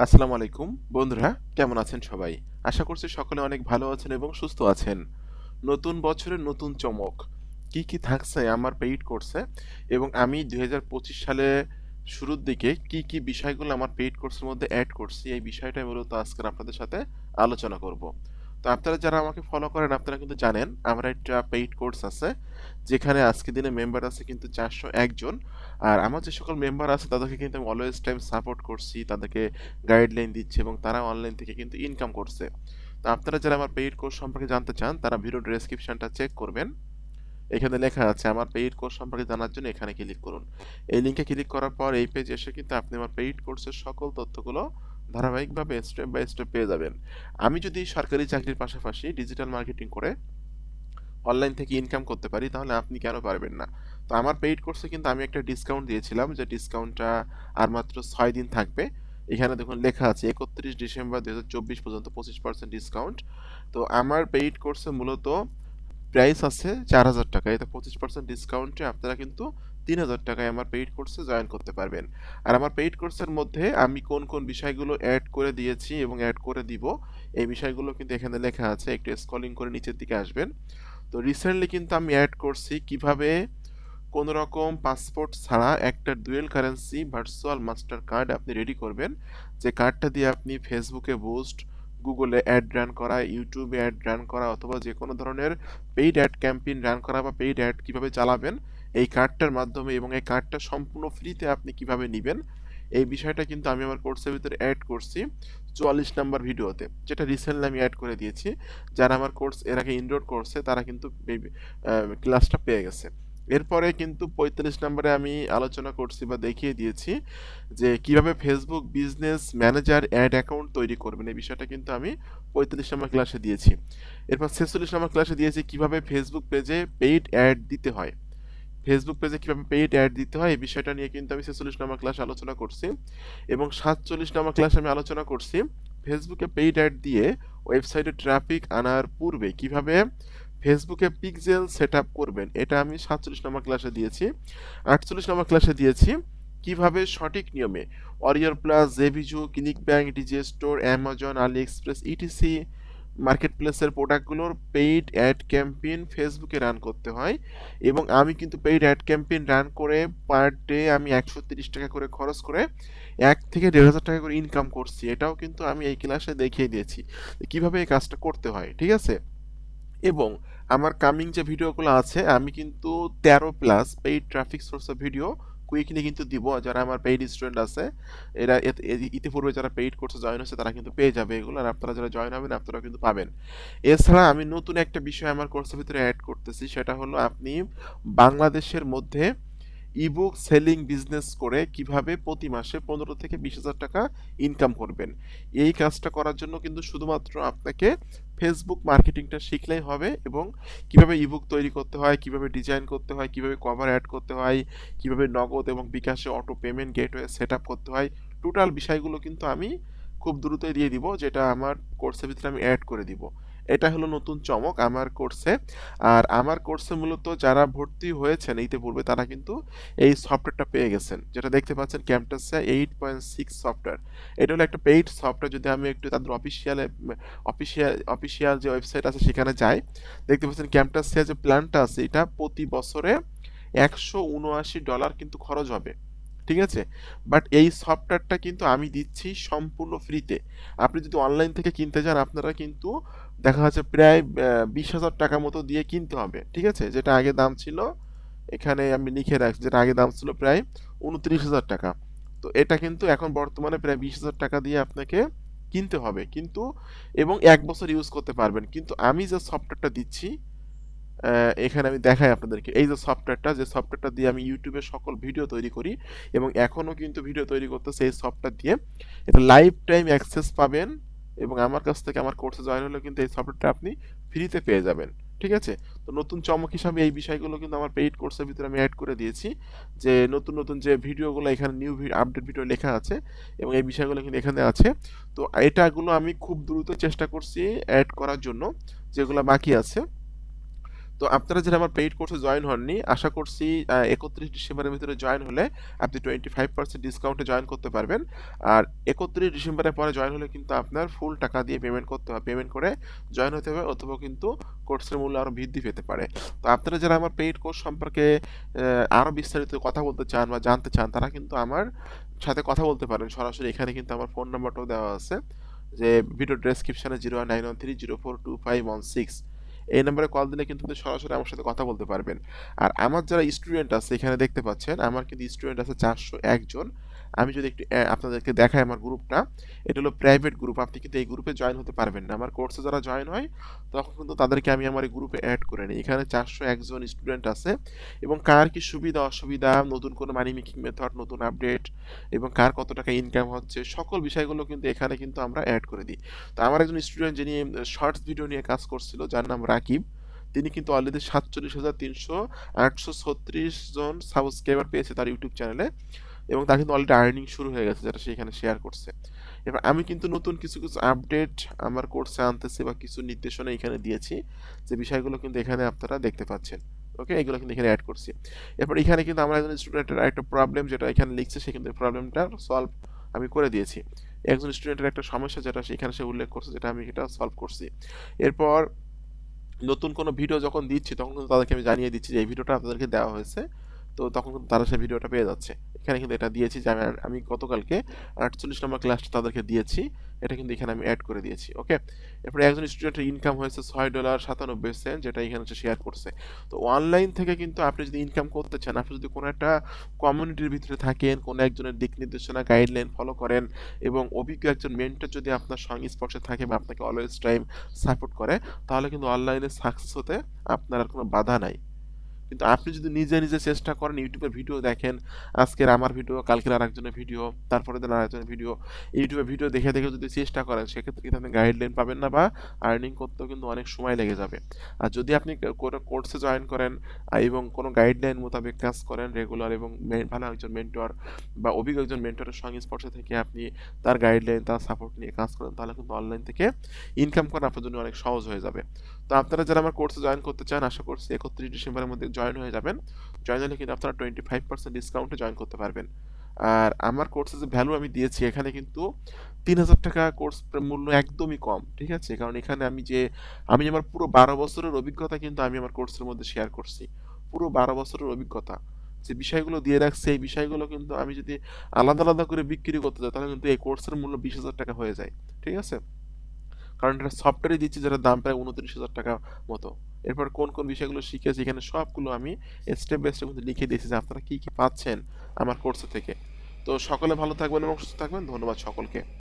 আসসালামু আলাইকুম। বন্ধুরা, কেমন আছেন সবাই? আশা করছি সকলে অনেক ভালো আছেন এবং সুস্থ আছেন। নতুন বছরের নতুন চমক। কি কি থাকছে আমার পেইড কোর্সে এবং আমি দুই হাজার পঁচিশ সালে শুরুর দিকে কি কি বিষয়গুলো আমার পেইড কোর্সের মধ্যে অ্যাড করছি, এই বিষয়টা মূলত আজকে আপনাদের সাথে আলোচনা করব। তো আপনারা যারা আমাকে ফলো করেন, আপনারা কিন্তু জানেন আমার একটা পেইড কোর্স আছে, যেখানে আজকে দিনে মেম্বার আছে কিন্তু চারশো একজন আর আমার যে সকল মেম্বার আছে, তাদেরকে কিন্তু আমি অলওয়েজ টাইম সাপোর্ট করছি, তাদেরকে গাইডলাইন দিচ্ছি এবং তারা অনলাইন থেকে কিন্তু ইনকাম করছে। তো আপনারা যারা আমার পেইড কোর্স সম্পর্কে জানতে চান, তারা ভিডিও ডেসক্রিপশনটা চেক করবেন। এখানে লেখা আছে, আমার পেইড কোর্স সম্পর্কে জানার জন্য এখানে ক্লিক করুন। এই লিঙ্কে ক্লিক করার পর এই পেজ এসে কিন্তু আপনি আমার পেইড কোর্সের সকল তথ্যগুলো ধারাবাহিকভাবে স্টেপ বাই স্টেপ পেয়ে যাবেন। আমি যদি সরকারি চাকরির পাশাপাশি ডিজিটাল মার্কেটিং করে অনলাইন থেকে ইনকাম করতে পারি, তাহলে আপনি কেন পারবেন না? তো আমার পেইড কোর্সে কিন্তু আমি একটা ডিসকাউন্ট দিয়েছিলাম, যে ডিসকাউন্টটা আর মাত্র ছয় দিন থাকবে। এখানে দেখুন লেখা আছে, একত্রিশ ডিসেম্বর দু হাজার চব্বিশ পর্যন্ত পঁচিশ পার্সেন্ট ডিসকাউন্ট তো আমার পেইড কোর্সে মূলত প্রাইস আছে চার হাজার টাকা, এতে পঁচিশ পার্সেন্ট ডিসকাউন্টে আপনারা কিন্তু তিন হাজার টাকায় আমার পেইড কোর্সে জয়েন করতে পারবেন। আর আমার পেইড কোর্সের মধ্যে আমি কোন কোন বিষয়গুলো অ্যাড করে দিয়েছি এবং অ্যাড করে দিব, এই বিষয়গুলো কিন্তু এখানে লেখা আছে। একটু স্কলিং করে নিচের দিকে আসবেন। তো রিসেন্টলি কিন্তু আমি অ্যাড করছি কীভাবে? কোনো রকম পাসপোর্ট ছাড়া একটা dual currency virtual master card আপনি রেডি করবেন। যে কার্ডটা দিয়ে আপনি ফেসবুকে বুস্ট গুগলে অ্যাড রান করা ইউটিউবে অ্যাড রান করা, অথবা যে কোনো ধরনের পেইড অ্যাড ক্যাম্পেইন রান করা বা পেইড অ্যাড কীভাবে চালাবেন এই কার্ডটার মাধ্যমে এবং এই কার্ডটা সম্পূর্ণ ফ্রিতে আপনি কীভাবে নেবেন, এই বিষয়টা কিন্তু আমি আমার কোর্সের ভিতরে অ্যাড করছি চুয়াল্লিশ নাম্বার ভিডিওতে, যেটা রিসেন্টলি আমি অ্যাড করে দিয়েছি। যারা আমার কোর্স এর আগে ইনরোড করছে, তারা কিন্তু ক্লাসটা পেয়ে গেছে। এরপরে কিন্তু পঁয়তাল্লিশ নম্বরে আমি আলোচনা করছি বা দেখিয়ে দিয়েছি যে কীভাবে Facebook business manager ad account তৈরি করবেন, এই বিষয়টা কিন্তু আমি পঁয়তাল্লিশ নম্বর ক্লাসে দিয়েছি। এরপর ছেচল্লিশ নম্বর ক্লাসে দিয়েছি কীভাবে ফেসবুক পেজে পেইড অ্যাড দিতে হয়। ফেসবুক পেজে কীভাবে পেইড অ্যাড দিতে হয়, এই বিষয়টা নিয়ে কিন্তু আমি ছেচল্লিশ নম্বর ক্লাস আলোচনা করছি এবং সাতচল্লিশ নম্বর ক্লাস আমি আলোচনা করছি। ফেসবুকে পেইড অ্যাড দিয়ে ওয়েবসাইটে ট্রাফিক আনার পূর্বে কীভাবে ফেসবুকে পিকজেল সেট করবেন, এটা আমি সাতচল্লিশ নম্বর ক্লাসে দিয়েছি। আটচল্লিশ নম্বর ক্লাসে দিয়েছি কীভাবে সঠিক নিয়মে Warrior plus JVZoo ClickBank DJ store Amazon AliExpress etc market প্লেসের প্রোডাক্টগুলোর পেইড অ্যাড ক্যাম্পেইন ফেসবুকে রান করতে হয় এবং আমি কিন্তু পেইড অ্যাড ক্যাম্পেইন রান করে পার ডে আমি একশো তিরিশ টাকা করে খরচ করে এক থেকে দেড় হাজার টাকা করে ইনকাম করছি। এটাও কিন্তু আমি এই ক্লাসে দেখিয়ে দিয়েছি কীভাবে এই কাজটা করতে হয়, ঠিক আছে? এবং আমার কামিং যে ভিডিওগুলো আছে, আমি কিন্তু তেরো প্লাস পেইড ট্রাফিক সোর্সের ভিডিও কুইকলি কিন্তু দিব, যারা আমার পেইড স্টুডেন্ট আছে, এরা ইতিপূর্বে যারা পেইড কোর্সে জয়েন হচ্ছে তারা কিন্তু পেয়ে যাবে এগুলো, আর আপনারা যারা জয়েন হবেন আপনারা কিন্তু পাবেন। এছাড়া আমি নতুন একটা বিষয় আমার কোর্সের ভিতরে অ্যাড করতেছি, সেটা হলো আপনি বাংলাদেশের মধ্যে ইবুক সেলিং বিজনেস করে কীভাবে প্রতি মাসে পনেরো থেকে বিশ হাজার টাকা ইনকাম করবেন। এই কাজটা করার জন্য কিন্তু শুধুমাত্র আপনাকে ফেসবুক মার্কেটিংটা শিখলেই হবে এবং কীভাবে ইবুক তৈরি করতে হয়, কীভাবে ডিজাইন করতে হয়, কীভাবে কভার অ্যাড করতে হয়, কীভাবে নগদ এবং বিকাশে auto payment gateway set up করতে হয় টোটাল বিষয়গুলো কিন্তু আমি খুব দ্রুতই দিয়ে দিব, যেটা আমার কোর্সের ভিতরে আমি অ্যাড করে দিব। এটা হলো নতুন চমক আমার কোর্সে আর আমার কোর্সে মূলত যারা ভর্তি হয়েছেন ইতিপূর্বে, তারা কিন্তু এই সফটওয়্যারটা পেয়ে গেছেন। যেটা দেখতে পাচ্ছেন ক্যাম্পটাসে এইট পয়েন্ট সিক্স সফটওয়্যার এটা হলো একটা পেইড সফটওয়্যার যদি আমি একটু তাদের অফিসিয়ালে অফিসিয়াল অফিসিয়াল যে ওয়েবসাইট আছে সেখানে যাই, দেখতে পাচ্ছেন ক্যাম্পটাসে যে প্ল্যানটা আছে, এটা প্রতি বছরে একশো উনআশি ডলার কিন্তু খরচ হবে। ঠিক আছে? বাট এই সফটওয়্যারটা কিন্তু আমি দিচ্ছি সম্পূর্ণ ফ্রিতে আপনি যদি অনলাইন থেকে কিনতে যান, আপনারা কিন্তু দেখা যাচ্ছে প্রায় বিশ হাজার টাকা মতো দিয়ে কিনতে হবে, ঠিক আছে? যেটা আগে দাম ছিল, এখানে আমি লিখে রাখছি যেটা আগে দাম ছিল প্রায় উনত্রিশ হাজার টাকা। তো এটা কিন্তু এখন বর্তমানে প্রায় বিশ হাজার টাকা দিয়ে আপনাকে কিনতে হবে। কিন্তু, এবং এক বছর ইউজ করতে পারবেন। কিন্তু আমি যে সফটওয়্যারটা দিচ্ছি এখানে আমি দেখাই আপনাদেরকে। এই যে সফটওয়্যারটা যে সফটওয়্যারটা দিয়ে আমি ইউটিউবে সকল ভিডিও তৈরি করি, এবং এখনও কিন্তু ভিডিও তৈরি করতেছে এই সফটওয়্যার দিয়ে এটা লাইফ টাইম অ্যাক্সেস পাবেন। এবং আমার কাছ থেকে আমার কোর্সে জয়েন হলে কিন্তু এই সফটওয়্যারটা আপনি ফ্রিতে পেয়ে যাবেন, ঠিক আছে? তো নতুন চমক হিসাবে এই বিষয়গুলো কিন্তু আমার পেইড কোর্সের ভিতরে আমি অ্যাড করে দিয়েছি যে নতুন নতুন যে ভিডিওগুলো এখানে নিউ আপডেট ভিডিও লেখা আছে এবং এই বিষয়গুলো কিন্তু এখানে আছে। তো এটাগুলো আমি খুব দ্রুত চেষ্টা করছি অ্যাড করার জন্য, যেগুলো বাকি আছে। তো আপনারা যারা আমার পেইড কোর্সে জয়েন হননি, আশা করছি একত্রিশ ডিসেম্বরের ভিতরে জয়েন হলে আপনি টোয়েন্টি ফাইভ পার্সেন্ট ডিসকাউন্টে জয়েন করতে পারবেন। আর একত্রিশ ডিসেম্বরের পরে জয়েন হলে কিন্তু আপনার ফুল টাকা দিয়ে পেমেন্ট করতে হবে পেমেন্ট করে জয়েন হতে হবে অথবা কিন্তু কোর্সের মূল্য আরও বৃদ্ধি পেতে পারে। তো আপনারা যারা আমার পেইড কোর্স সম্পর্কে আরও বিস্তারিত কথা বলতে চান বা জানতে চান, তারা কিন্তু আমার সাথে কথা বলতে পারেন। সরাসরি এখানে কিন্তু আমার ফোন নাম্বারটাও দেওয়া আছে। যে ভিডিও ডেসক্রিপশনে zero one nine one three zero four two five one six এই নাম্বারে কল দিলে কিন্তু আপনি সরাসরি আমার সাথে কথা বলতে পারবেন। আর আমার যারা স্টুডেন্ট আছে, এখানে দেখতে পাচ্ছেন, আমার কিন্তু স্টুডেন্ট আছে চারশো একজন আমি যদি একটু আপনাদেরকে দেখাই আমার গ্রুপটা, এটা হলো প্রাইভেট গ্রুপ আপনি কিন্তু এই গ্রুপে জয়েন হতে পারবেন না। আমার কোর্সে যারা জয়েন হয়, তখন কিন্তু তাদেরকে আমি আমার এই গ্রুপে অ্যাড করে নিই। এখানে চারশো একজন স্টুডেন্ট আছে এবং কার কি সুবিধা, অসুবিধা, নতুন কোনো মানি মেকিং মেথড নতুন আপডেট এবং কার কত টাকা ইনকাম হচ্ছে, সকল বিষয়গুলো কিন্তু এখানে কিন্তু আমরা অ্যাড করে দিই। তো আমার একজন স্টুডেন্ট যিনি শর্টস ভিডিও নিয়ে কাজ করছিল, যার নাম রাকিব, তিনি কিন্তু অলরেডি সাতচল্লিশ হাজার তিনশো আটশো ছত্রিশ জন সাবস্ক্রাইবার পেয়েছে তার ইউটিউব চ্যানেলে এবং তার কিন্তু অলরেডি আর্নিং শুরু হয়ে গেছে, যেটা সে এখানে শেয়ার করছে। এবার আমি কিন্তু নতুন কিছু কিছু আপডেট আমার কোর্সে আনতেছি বা কিছু নির্দেশনা এখানে দিয়েছি, যে বিষয়গুলো কিন্তু এখানে আপনারা দেখতে পাচ্ছেন। ওকে এগুলো কিন্তু এখানে অ্যাড করছি। এরপর এখানে কিন্তু আমার একজন স্টুডেন্টের একটা প্রবলেম যেটা এখানে লিখছে, সে কিন্তু প্রবলেমটা সলভ আমি করে দিয়েছি। একজন স্টুডেন্টের একটা সমস্যা যেটা সেখানে সে উল্লেখ করছে, যেটা আমি এটা সলভ করছি। এরপর নতুন কোনো ভিডিও যখন দিচ্ছি, তখন কিন্তু তাদেরকে আমি জানিয়ে দিচ্ছি যে এই ভিডিওটা আপনাদেরকে দেওয়া হয়েছে। তো তখন কিন্তু তারা সেই ভিডিওটা পেয়ে যাচ্ছে। এখানে কিন্তু এটা দিয়েছি যে আমি আমি গতকালকে আটচল্লিশ নম্বর ক্লাসটা তাদেরকে দিয়েছি। এটা কিন্তু এখানে আমি অ্যাড করে দিয়েছি ওকে এরপরে একজন স্টুডেন্টের ইনকাম হয়েছে ছয় ডলার সাতানব্বই সেন্ট যেটা এখানে হচ্ছে শেয়ার করছে। তো অনলাইন থেকে কিন্তু আপনি যদি ইনকাম করতে চান, আপনি যদি কোনো একটা কমিউনিটির ভিতরে থাকেন, কোনো একজনের দিক নির্দেশনা গাইডলাইন ফলো করেন এবং অভিজ্ঞ একজন মেন্টর যদি আপনার সংস্পর্শে থাকে বা আপনাকে অলওয়েজ টাইম সাপোর্ট করে, তাহলে কিন্তু অনলাইনে সাকসেস হতে আপনার আর কোনো বাধা নাই। কিন্তু আপনি যদি নিজে নিজে চেষ্টা করেন ইউটিউবের ভিডিও দেখেন, আজকের আমার ভিডিও, কালকের আরেকজনের ভিডিও, তারপরে দিন আরেকজনের ভিডিও, ইউটিউবে ভিডিও দেখে দেখে যদি চেষ্টা করেন, সেক্ষেত্রে কিন্তু আপনি গাইডলাইন পাবেন না বা আর্নিং করতেও কিন্তু অনেক সময় লেগে যাবে। আর যদি আপনি কোনো কোর্সে জয়েন করেন এবং কোনো গাইডলাইন মোতাবেক কাজ করেন রেগুলার এবং ভালো একজন মেন্টর বা অভিজ্ঞ একজন মেন্টরের সঙ্গে সংস্পর্শে থেকে আপনি তার গাইডলাইন তার সাপোর্ট নিয়ে কাজ করেন, তাহলে কিন্তু অনলাইন থেকে ইনকাম করা আপনার জন্য অনেক সহজ হয়ে যাবে। তো আপনারা যারা আমার কোর্সে জয়েন করতে চান, আশা করছি একত্রিশ ডিসেম্বরের মধ্যে জয়েন হয়ে যাবেন। জয়েন হলে কিন্তু আপনারা টোয়েন্টি ফাইভ পার্সেন্ট ডিসকাউন্টে জয়েন করতে পারবেন। আর আমার কোর্সে যে ভ্যালু আমি দিয়েছি, এখানে কিন্তু তিন হাজার টাকা কোর্স মূল্য একদমই কম, ঠিক আছে? কারণ এখানে আমি যে, আমি আমার পুরো বারো বছরের অভিজ্ঞতা কিন্তু আমি আমার কোর্সের মধ্যে শেয়ার করছি। পুরো বারো বছরের অভিজ্ঞতা। যে বিষয়গুলো দিয়ে রাখছে, এই বিষয়গুলো কিন্তু আমি যদি আলাদা আলাদা করে বিক্রি করতে যাই, তাহলে কিন্তু এই কোর্সের মূল্য বিশ হাজার টাকা হয়ে যায়, ঠিক আছে? কারণ এটা সফটওয়্যারে দিচ্ছি, যেটা দাম প্রায় উনত্রিশ হাজার টাকা মতো। এরপর কোন কোন বিষয়গুলো শিখেছি, এখানে সবগুলো আমি স্টেপ বাই স্টেপ মধ্যে লিখে দিয়েছি যে আপনারা কী কী পাচ্ছেন আমার কোর্স থেকে। তো সকলে ভালো থাকবেন এবং সুস্থ থাকবেন। ধন্যবাদ সকলকে।